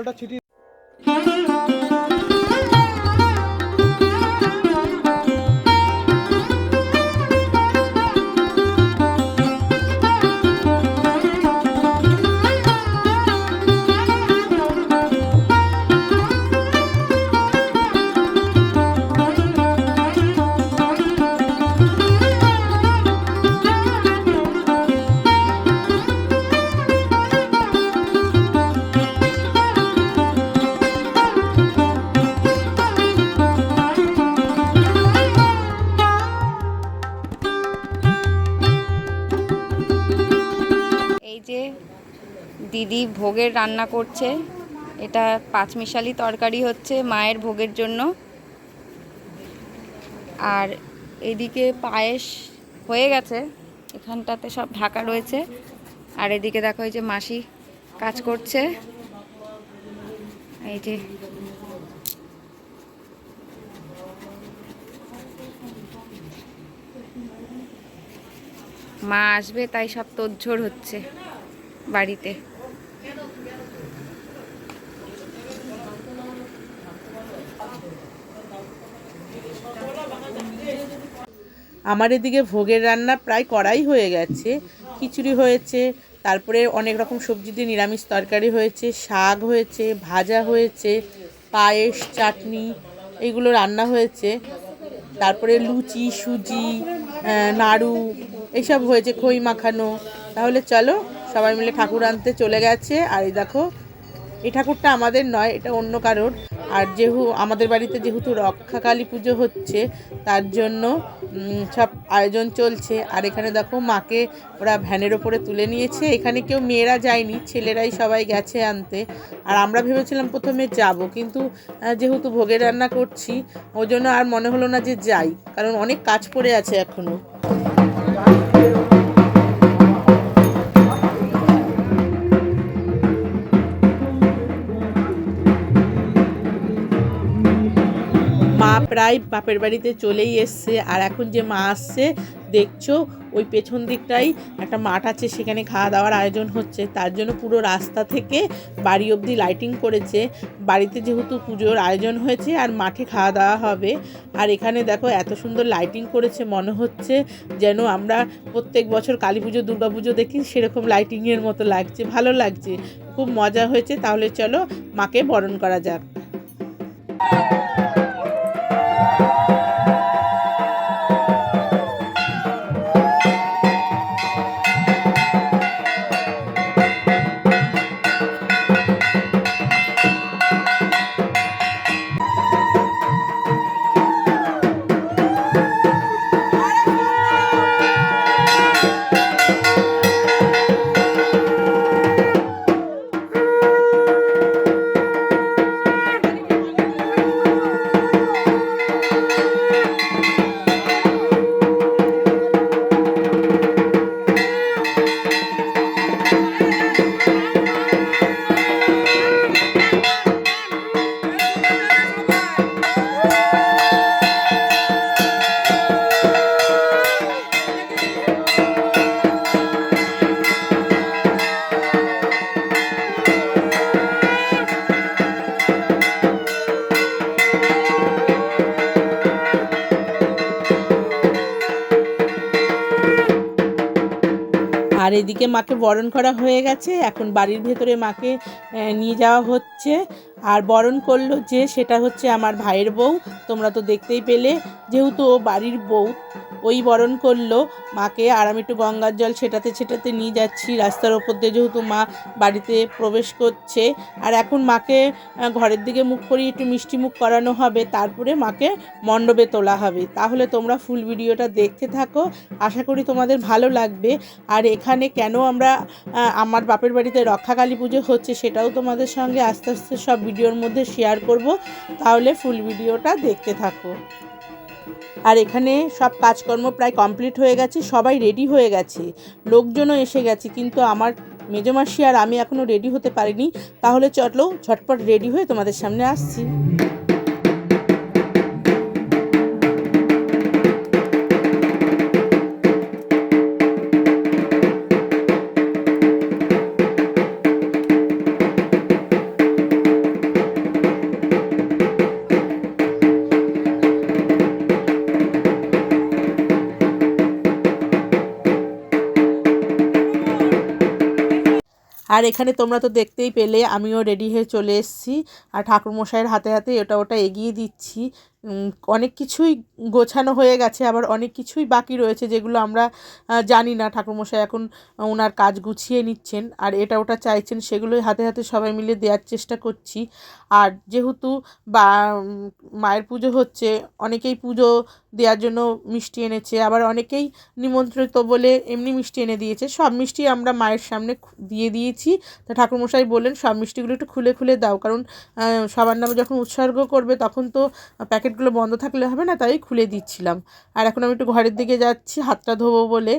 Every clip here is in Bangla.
জলটা ছিটিয়ে ভোগের রান্না করছে। এটা পাঁচমিশালি তরকারি হচ্ছে মায়ের ভোগের জন্য। আর এদিকে পায়েস হয়ে গেছে। এখানটাতে সব ঢাকা রয়েছে। আর এদিকে দেখো এই যে মাসি কাজ করছে। এই যে মা আসবে, তাই সব তোড়ঝোড় হচ্ছে বাড়িতে। আমার এদিকে ভোগের রান্না প্রায় করাই হয়ে গেছে। খিচুড়ি হয়েছে, তারপরে অনেক রকম সবজি দিয়ে নিরামিষ তরকারি হয়েছে, শাক হয়েছে, ভাজা হয়েছে, পায়েস, চাটনি এইগুলো রান্না হয়েছে। তারপরে লুচি, সুজি নাড়ু এইসব হয়েছে, খই মাখানো। তাহলে চলো, সবাই মিলে ঠাকুর আনতে চলে গেছে। আর এই দেখো এই ঠাকুরটা আমাদের নয়, এটা অন্য কারোর। আর যেহু, আমাদের বাড়িতে যেহেতু রক্ষাকালী পুজো হচ্ছে, তার জন্য সব আয়োজন চলছে। আর এখানে দেখো, মাকে ওরা ভ্যানের ওপরে তুলে নিয়েছে। এখানে কেউ মেয়েরা যায়নি, ছেলেরাই সবাই গেছে আনতে। আর আমরা ভেবেছিলাম প্রথমে যাব, কিন্তু যেহেতু ভোগের রান্না করছি, ওই জন্য আর মনে হলো না যে যাই, কারণ অনেক কাজ পড়ে আছে এখনও প্রায় বাপের বাড়িতে চলেই এসছে। আর এখন যে মা আসছে, দেখছ? ওই পেছন দিকটাই একটা মাঠ আছে, সেখানে খাওয়া দাওয়ার আয়োজন হচ্ছে। তার জন্য পুরো রাস্তা থেকে বাড়ি অবধি লাইটিং করেছে। বাড়িতে যেহেতু পুজোর আয়োজন হয়েছে আর মাঠে খাওয়া দাওয়া হবে, আর এখানে দেখো এত সুন্দর লাইটিং করেছে, মনে হচ্ছে যেন আমরা প্রত্যেক বছর কালী পুজো, দুর্গা পুজো দেখি, সেরকম লাইটিংয়ের মতো লাগছে, ভালো লাগছে। খুব মজা হয়েছে, তাহলে চলো মাকে বরণ করা যাক। এদিকে মাকে বরণ করা হয়ে গেছে এখন বাড়ির ভেতরে মাকে নিয়ে যাওয়া হচ্ছে। আর বরণ করল যে সেটা হচ্ছে আমার ভাইয়ের বউ। তোমরা তো দেখতেই পেলে, যেহেতু ও বাড়ির বউ। ওই বরণ করল, মাকে আর আমি একটু গঙ্গার জল ছেটাতে ছেটাতে নিয়ে যাচ্ছি। রাস্তার ওপর দিয়ে যেহেতু মা বাড়িতে প্রবেশ করছে, আর এখন মাকে ঘরের দিকে মুখ করিয়ে একটু মিষ্টি মুখ করানো হবে, তারপরে মাকে মণ্ডপে তোলা হবে। তাহলে তোমরা ফুল ভিডিওটা দেখতে থাকো। আশা করি তোমাদের ভালো লাগবে। আর এখানে কেন আমরা আমার বাপের বাড়িতে রক্ষাকালী পুজো হচ্ছে সেটাও তোমাদের সঙ্গে আস্তে আস্তে সব ভিডিওর মধ্যে শেয়ার করব, তাহলে ফুল ভিডিওটা দেখতে থাকো। আর এখানে সব কাজকর্ম প্রায় কমপ্লিট হয়ে গেছে, সবাই রেডি হয়ে গেছে। লোকজনও এসে গেছে, কিন্তু আমার মেজমাসি আর আমি এখনও রেডি হতে পারিনি। তাহলে চলো ঝটপট রেডি হয়ে তোমাদের সামনে আসছি। আর এখানে তোমরা তো দেখতেই পেলে, আমিও রেডি হয়ে চলে এসেছি। আর ঠাকুরমশাইয়ের হাতে হাতে ওটা ওটা এগিয়ে দিচ্ছি। অনেক কিছুই গোছানো হয়ে গেছে, আবার অনেক কিছুই বাকি রয়েছে যেগুলো আমরা জানি না। ঠাকুরমশাই এখন ওনার কাজ গুছিয়ে নিচ্ছেন, আর এটা ওটা চাইছেন সেগুলোই হাতে হাতে সবাই মিলে দেওয়ার চেষ্টা করছি। আর যেহেতু বা মায়ের পুজো হচ্ছে, অনেকেই পুজো দেওয়ার জন্য মিষ্টি এনেছে, আবার অনেকেই নিমন্ত্রিত বলে এমনি মিষ্টি এনে দিয়েছে, সব মিষ্টি আমরা মায়ের সামনে দিয়ে দিয়েছি। তা ঠাকুরমশাই বললেন, সব মিষ্টিগুলো একটু খুলে খুলে দাও, কারণ সবার নামে যখন উৎসর্গ করবে তখন তো প্যাকেটগুলো বন্ধ থাকলে হবে না, তাই খুলে দিচ্ছিলাম। আর এখন আমি একটু ঘরের দিকে যাচ্ছি, হাতটা ধোবো বলে।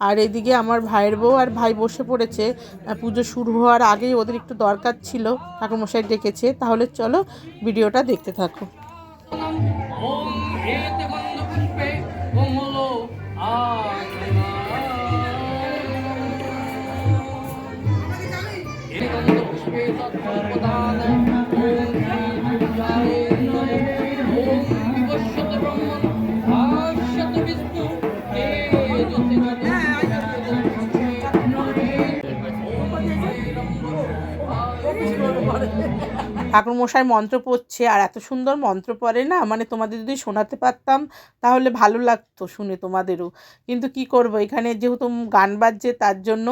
আর এদিকে আমার ভাইয়ের বউ আর ভাই বসে পড়েছে। পুজো শুরু হওয়ার আগেই ওদের একটু দরকার ছিল, ঠাকুরমশাই ডেকেছে। তাহলে চলো ভিডিওটা দেখতে থাকো। পুষ্পে। ঠাকুরমশাই মন্ত্র পড়ছে, আর এত সুন্দর মন্ত্র পড়ে না মানে তোমাদের যদি শোনাতে পারতাম, তাহলে ভালো লাগতো শুনে তোমাদেরও। কিন্তু কি করব, এখানে যেহেতু গান বাজছে, তার জন্য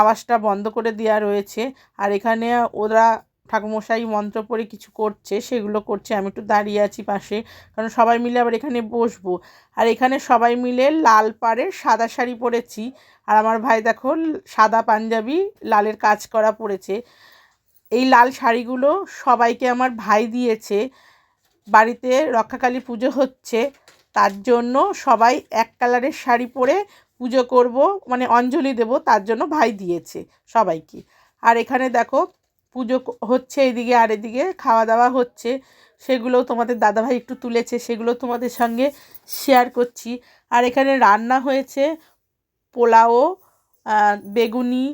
আওয়াজটা বন্ধ করে দেওয়া রয়েছে। আর এখানে ওরা ঠাকুরমশাই মন্ত্র পড়ে কিছু করছে, সেগুলো করছে, আমি একটু দাঁড়িয়ে আছি পাশে, কারণ সবাই মিলে আবার এখানে বসবো। আর এখানে সবাই মিলে লাল পাড়ের সাদা শাড়ি পরেছি। আর আমার ভাই দেখো, সাদা পাঞ্জাবি, লালের কাজ করা পরেছে এই লাল শাড়িগুলো সবাইকে আমার ভাই দিয়েছে। বাড়িতে রক্ষাকালী পুজো হচ্ছে, তার জন্য সবাই এক কালারের শাড়ি পরে পুজো করব মানে অঞ্জলি দেব, তার জন্য ভাই দিয়েছে সবাইকে। আর এখানে দেখো, পুজো হচ্ছে এদিকে আর এদিকে খাওয়া দাওয়া হচ্ছে। সেগুলো তোমাদের দাদাভাই একটু তুলেছে, সেগুলো তোমাদের সঙ্গে শেয়ার করছি। আর এখানে রান্না হয়েছে পোলাও বেগুনি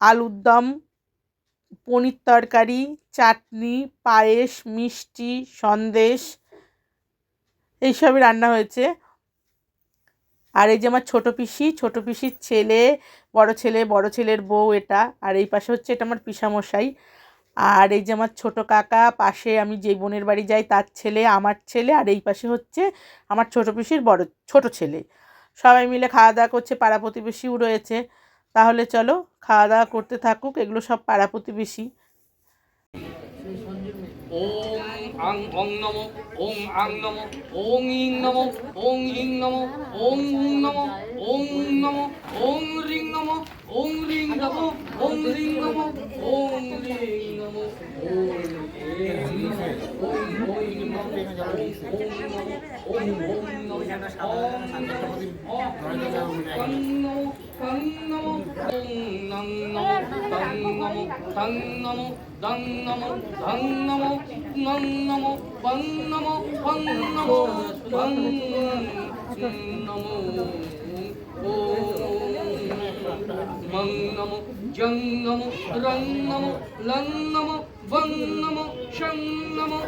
আলুর দম পনির তরকারি, চাটনি, পায়েস, মিষ্টি, সন্দেশ, এইসবই রান্না হয়েছে। আর এই যে আমার ছোটো পিসি, ছোটো পিসির ছেলে, বড় ছেলে, বড় ছেলের বউ এটা। আর এই পাশে হচ্ছে এটা আমার পিসামশাই। আর এই যে আমার ছোটো কাকা, পাশে আমি যে বোনের বাড়ি যাই, তার ছেলে, আমার ছেলে, আর এই পাশে হচ্ছে আমার ছোটো পিসির বড়, ছোট ছেলে। সবাই মিলে খাওয়া দাওয়া করছে, পাড়া প্রতিবেশীও রয়েছে। তাহলে চলো খাওয়া দাওয়া করতে থাকুক এগুলো সব পাড়া প্রতিবেশী ওম ওং ইং নমো ওং ইং নমো ওং উং নমো ওং উং নমো ওং রিং নমো ওং রিং নমো ওং রিং নমো ওং রিং নমো ওং রিং নমো ওং ওং নমো ওং ওং নমো ওং ওং নমো কং নমো কং নমো ওং নং নমো কং নমো কং নমো দং নমো ধং নমো নং নমো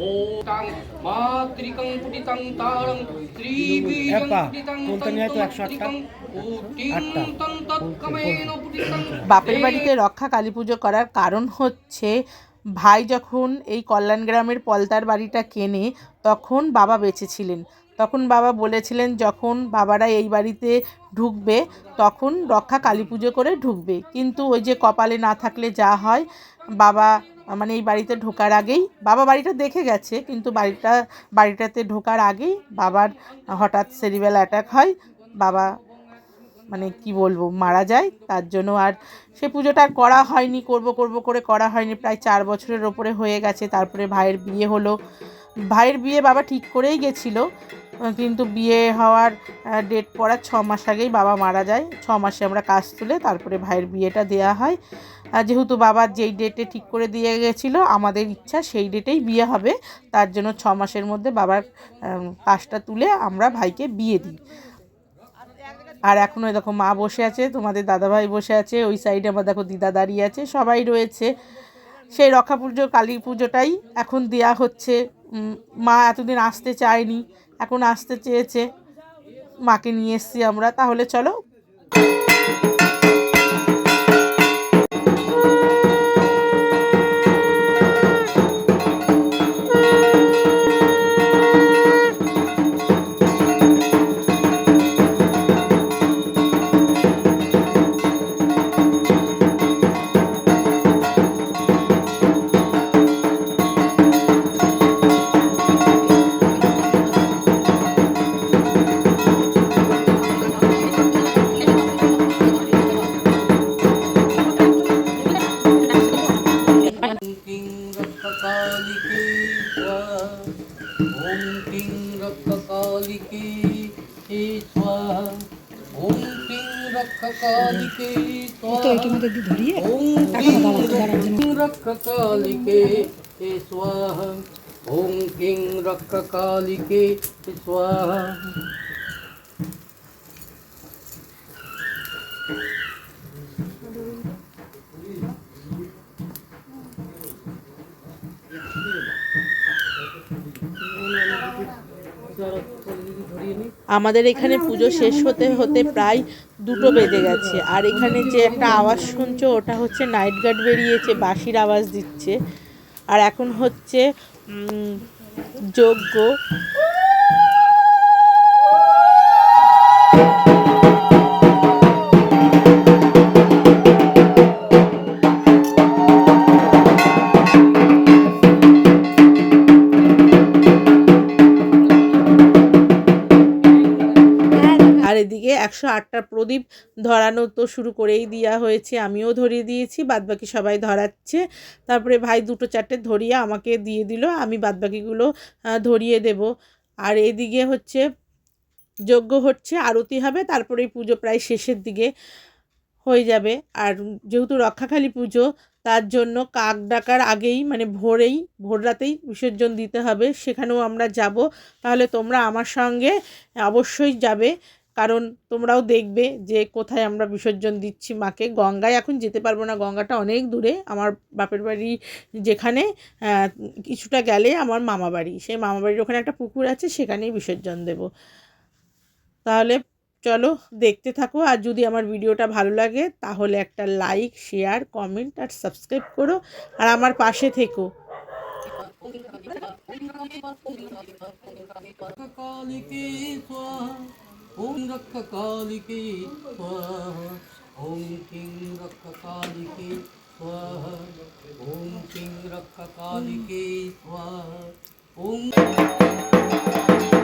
ওটাং মাতৃকং পুটিতং তারং ত্রিবীজং পুটিতং বলতে নিয়ে তো একশো আটটা? তন্ত্রিকং পুটিং তং তৎকমেন পুটিতং বাপের বাড়িতে রক্ষা কালী পুজো করার কারণ হচ্ছে ভাই যখন এই কল্যাণ গ্রামের পলতার বাড়িটা কেনে তখন বাবা বেঁচে ছিলেন তখন বাবা বলেছিলেন যখন বাবারা এই বাড়িতে ঢুকবে তখন রক্ষা কালী পুজো করে ঢুকবে। কিন্তু ওই যে কপালে না থাকলে যা হয় বাবা মানে এই বাড়িতে ঢোকার আগেই, বাবা বাড়িটা দেখে গেছে, কিন্তু বাড়িটা, বাড়িটাতে ঢোকার আগেই বাবার হঠাৎ সেরিবেল অ্যাটাক হয়, বাবা মানে কি বলব, মারা যায়, তার জন্য আর সে পুজোটা আর করা হয়নি, করব করব করে করা হয়নি, প্রায় চার বছরের ওপরে হয়ে গেছে, তারপরে ভাইয়ের বিয়ে হলো। ভাইয়ের বিয়ে বাবা ঠিক করেই গেছিল কিন্তু বিয়ে হওয়ার ডেট পড়ার ছ মাস আগেই বাবা মারা যায়। ছ মাসে আমরা কাজ তুলে তারপরে ভাইয়ের বিয়েটা দেওয়া হয়। যেহেতু বাবা যেই ডেটে ঠিক করে দিয়ে গেছিল, আমাদের ইচ্ছা সেই ডেটেই বিয়ে হবে। তার জন্য ছ মাসের মধ্যে বাবার কাজটা তুলে আমরা ভাইকে বিয়ে দিই। আর এখনও দেখো মা বসে আছে, তোমাদের দাদাভাই বসে আছে, ওই সাইডে আমার দেখো দিদা দাঁড়িয়ে আছে, সবাই রয়েছে। সেই রক্ষা পুজো, কালী পুজোটাই এখন দেয়া হচ্ছে। মা এতদিন আসতে চায়নি এখন আসতে চেয়েছে মাকে নিয়ে এসছি আমরা। তাহলে চলো রক্ষকালিকে স্বাহা ওম কিং রক্ষকালিকে স্বাহা ওম কিং রক্ষকালিকে স্বাহা আমাদের এখানে পুজো শেষ হতে হতে প্রায় দুটো বেজে গেছে। আর এখানে যে একটা আওয়াজ শুনছো, ওটা হচ্ছে নাইট গার্ড বেরিয়েছে, বাঁশির আওয়াজ দিচ্ছে। আর এখন হচ্ছে যজ্ঞ একশো আটটা প্রদীপ ধরানো তো শুরু করেই দেওয়া হয়েছে, আমিও ধরিয়ে দিয়েছি, বাদবাকি সবাই ধরাচ্ছে। তারপরে ভাই দুটো চারটে ধরিয়ে আমাকে দিয়ে দিল, আমি বাদবাকিগুলো ধরিয়ে দেব। আর এদিকে হচ্ছে যজ্ঞ হচ্ছে, আরতি হবে, তারপরে পুজো প্রায় শেষের দিকে হয়ে যাবে। আর যেহেতু রক্ষাকালী পুজো, তার জন্য কাক ডাকার আগেই মানে ভোরেই, ভোর রাতেই বিসর্জন দিতে হবে, সেখানেও আমরা যাব। তাহলে তোমরা আমার সঙ্গে অবশ্যই যাবে। কারণ তোমরাও দেখবে যে কোথায় আমরা বিসর্জন দিচ্ছি মাকে। গঙ্গায় এখন যেতে পারব না, গঙ্গাটা অনেক দূরে। আমার বাপের বাড়ি যেখানে কিছুটা গেলে আমার মামা বাড়ি। সেই মামা বাড়ির ওখানে একটা পুকুর আছে, সেখানেই বিসর্জন দেব। তাহলে চলো, দেখতে থাকো। আর যদি আমার ভিডিওটা ভালো লাগে, তাহলে একটা লাইক, শেয়ার, কমেন্ট আর সাবস্ক্রাইব করো। আর আমার পাশে থেকো। রক্ষকালিকে স্বাহা ওম রক্ষকালিকে স্বাহা ওম কিং রক্ষকালিকে স্বাহা ওম কিং রক্ষকালিকে স্বাহা ওম দেখি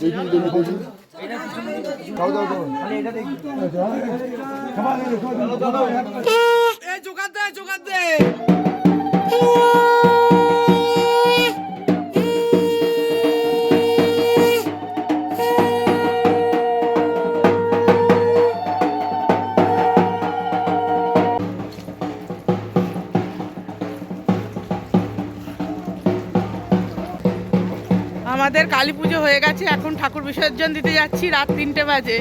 দেখি দেখি দেখি দাও দাও দাও খাবার আমাদের কালী পুজো হয়ে গেছে, এখন ঠাকুর বিসর্জন দিতে যাচ্ছি, রাত তিনটে বাজে।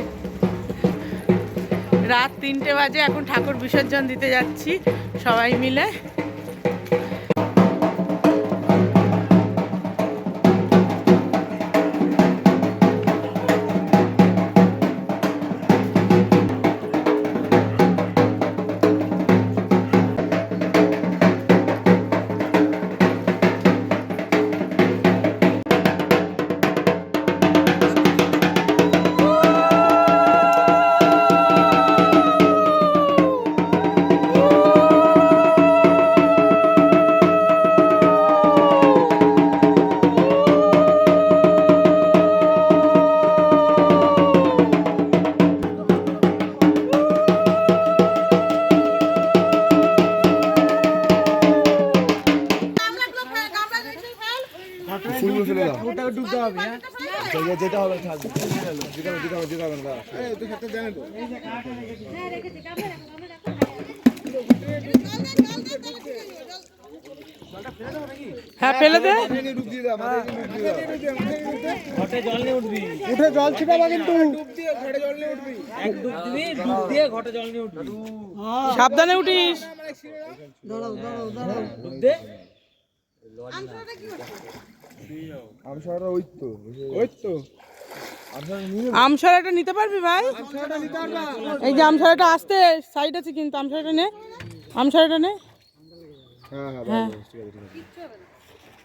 রাত তিনটে বাজে, এখন ঠাকুর বিসর্জন দিতে যাচ্ছি, সবাই মিলে। যেতে হবে থাক জিগাবে জিগাবে জিগাবে না এই তুই একটা জানে তো হ্যাঁ ফেলে দে। দাও মাথায় ডুব দিয়ে দাও ঘটে জল নিয়ে উঠবি। উঠে জল ছিটাবা কিন্তু। ডুব দিয়ে ঘটে জল নিয়ে উঠবি এক ডুব দিবি ডুব দিয়ে ঘটে জল নিয়ে উঠবি সাবধানে উঠিস আমি শহরে ওই তো ওই তো আমসরাটা নিতে পারবি। ভাই এই যে আমসরাটা আসতে সাইড আছে কিন্তু আমসরাটা নে। আমসরাটা নে। হ্যাঁ হ্যাঁ হ্যাঁ।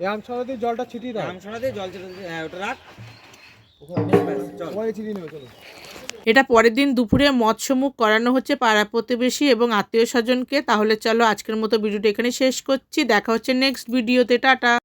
এই দিয়ে জলটা ছিটিয়ে দাও। দিয়ে জল ছিটিয়ে হ্যাঁ ওটা রাখ। ওখানে ছিটিয়ে নেবে চলো। এটা পরের দিন দুপুরে মৎস্যমুখ করানো হচ্ছে পাড়া প্রতিবেশী এবং আত্মীয় স্বজনকে। তাহলে চলো আজকের মতো ভিডিওটা এখানে শেষ করছি। দেখা হচ্ছে নেক্সট ভিডিওতে টাটা।